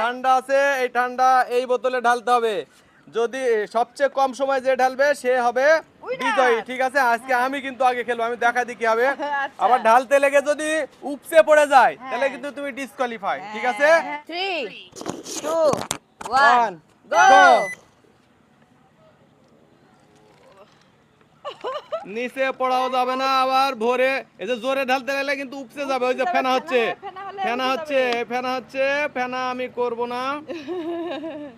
ঠান্ডা আছে এই ঠান্ডা এই বোতলে ঢালতে হবে। যদি সবচেয়ে কম সময় যে ঢালবে সে হবে বিজয়ী। ঠিক আছে? আজকে আমি কিন্তু আগে খেলব আমি দেখা দিই কি হবে। আচ্ছা। আবার ঢালতে লেগে যদি উপসে পড়ে যায় তাহলে কিন্তু তুমি ডিসকোয়ালিফাই ঠিক আছে? ওয়ান গো নিচে পড়াও যাবে না আবার ভোরে। এই যে জোরে ঢালতে গেলে কিন্তু উপসে যাবে ওই যে ফেনা হচ্ছে। ফেনা হচ্ছে ফেনা হচ্ছে ফেনা আমি করব না।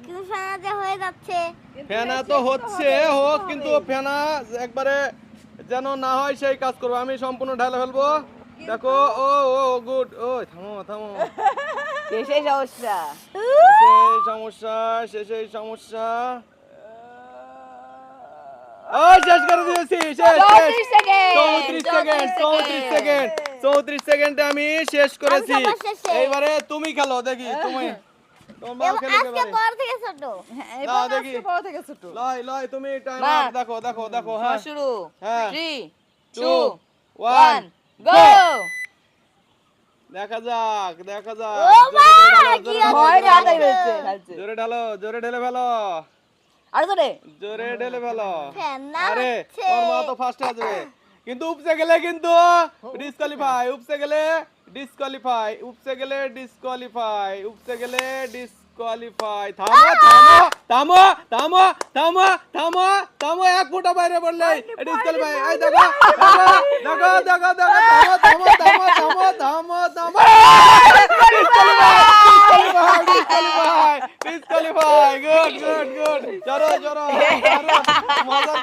কিন্তু ফেনাতে হয়ে যাচ্ছে। ফেনা তো হচ্ছে হোক কিন্তু ফেনা একবারে যেন না হয় সেই কাজ করব। আমি সম্পূর্ণ ঢালে ফেলব। দেখো ও ও গুড। ও থামো থামো। শেষে সমস্যা। সেই সমস্যা শেষেই সমস্যা। ও শেষ করে দিয়েছি শেষ চৌত্রিশ সেকেন্ড। চৌত্রিশ সেকেন্ড চৌত্রিশ সেকেন্ড। চৌত্রিশ সেকেন্ডে আমি শেষ করেছি। এইবারে তুমি খেলো দেখি তুমি। দেখি। হ্যাঁ। শুরু। হ্যাঁ। টু ওয়ান গো যাক দেখা যাক। জোরে ঢালো, জোরে? ঢালো, ভয় ঢালতে ঢালছে জোরে ঢালো জোরে ঢেলে ফেলো। আর জোরে। জোরে ঢেলে ফেলো। আরে। তোর মা তো ফার্স্ট আসবে। কিন্তু উপসে গেলে কিন্তু ডিসকোয়ালিফাই উপসে গেলে ডিসকোয়ালিফাই উপসে গেলে ডিসকোয়ালিফাই উপসে গেলে ডিসকোয়ালিফাই থামো থামো থামো থামো থামো থামো থামো এক ফুটা বাইরে পড়লে ডিসকোয়ালিফাই এই দেখো দেখো দেখো দেখো দেখো থামো থামো থামো থামো থামো disqualify disqualify disqualify good good good চলো চলো চলো।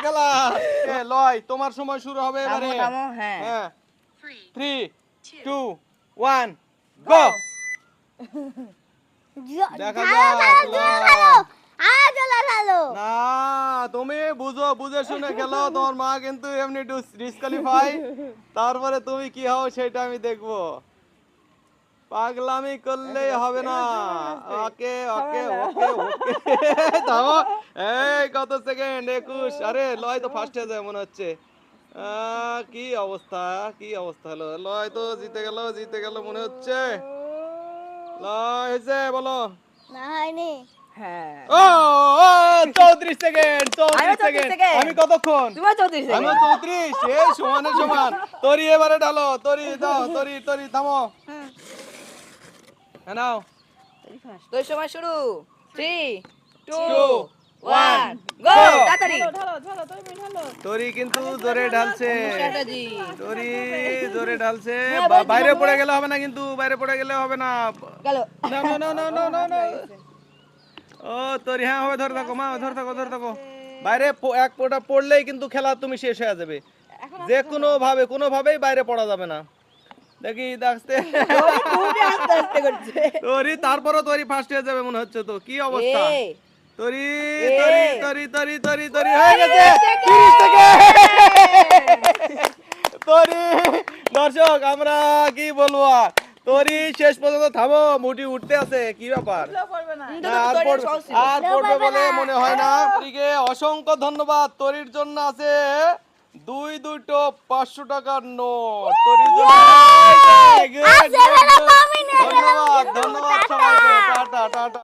লয় তোমার সময় শুরু হবে এবারে হ্যাঁ হ্যাঁ থ্রি টু ওয়ান গো দেখা যাক। না তুমি বুঝো বুঝে শুনে খেলো তোমার মা কিন্তু এমনি ডিসকোয়ালিফাই তারপরে তুমি কি হও সেটা আমি দেখব পাগলামি করলেই হবে না ওকে ওকে ওকে ওকে থামো এই কত সেকেন্ড একুশ। আরে লয় তো ফার্স্ট হয়ে যায় মনে হচ্ছে। কি অবস্থা? কি অবস্থা হলো? লয় তো জিতে গেল জিতে গেল মনে হচ্ছে। লয় হয়েছে বলো। না হয়নি। হ্যাঁ। ও ও চৌত্রিশ সেকেন্ড চৌত্রিশ আমিও 34 সেকেন্ড সেকেন্ড। আমি কতক্ষণ? আমি চৌত্রিশ এই সমানে সমান। তরি এবারে ঢালো তরি দাও তরি তরি থামো। হ্যাঁ নাও। তোর সময় শুরু। থ্রি টু ওয়ান গো তাড়াতাড়ি। তরি কিন্তু জোরে ঢালছে। তরি জোরে ঢালছে। বাইরে পড়ে গেলে হবে না কিন্তু বাইরে পড়ে গেলে হবে না। না না না না না না না। ও তরি হ্যাঁ হবে ধরে থাকো মা ধরে থাকো ধরে থাকো। বাইরে এক ফোঁটা পড়লেই কিন্তু খেলা তুমি শেষ হয়ে যাবে। যে কোনো ভাবে কোনো ভাবেই বাইরে পড়া যাবে না। দেখি আস্তে আস্তে তারপরও তরি ফার্স্ট হয়ে যাবে মনে হচ্ছে তো। কি অবস্থা? তরি তরি তরি তরি তরি তরি হয়ে গেছে। 30 সেকেন্ড তরি দর্শক আমরা কি বলব তরি শেষ পর্যন্ত থামো মুটি উঠতে আছে কি ব্যাপার? আর পড়বে আর পড়বে বলে মনে হয় না। তরিকে অসংখ্য ধন্যবাদ। তরির জন্য আছে দুই দুটো পাঁচশো টাকার নোট। তরির জন্য না, ধন্যবাদ ধন্যবাদ সবাইকে। Tata tata.